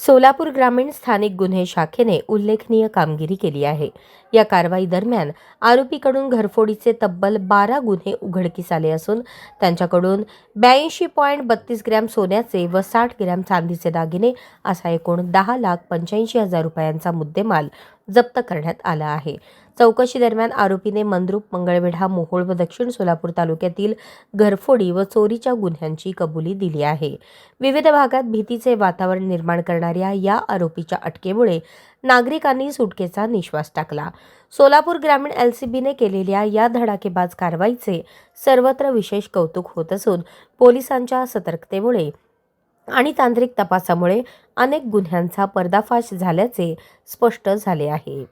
सोलापूर ग्रामीण स्थानिक गुन्हे शाखेने उल्लेखनीय कामगिरी केली आहे. या कारवाई दरम्यान आरोपीकडून घरफोडीचे तब्बल बारा गुन्हे उघडकीस आले असून त्यांच्याकडून ब्याऐंशी पॉईंट बत्तीस ग्रॅम सोन्याचे व साठ ग्रॅम चांदीचे दागिने असा एकूण दहा लाख पंच्याऐंशी हजार रुपयांचा मुद्देमाल जप्त करण्यात आला आहे. चौकशी दरम्यान आरोपीने मंद्रुप मंगळवेढा मोहोळ व दक्षिण सोलापूर तालुक्यातील घरफोडी व चोरीच्या गुन्ह्यांची कबुली दिली आहे. विविध भागात भीतीचे वातावरण निर्माण करणाऱ्या या आरोपीच्या अटकेमुळे नागरिकांनी सुटकेचा निश्वास टाकला. सोलापूर ग्रामीण एलसीबीने केलेल्या या धडाकेबाज कारवाईचे सर्वत्र विशेष कौतुक होत असून पोलिसांच्या सतर्कतेमुळे आणि तांत्रिक तपासामुळे अनेक गुन्ह्यांचा पर्दाफाश झाल्याचे स्पष्ट झाले आहे.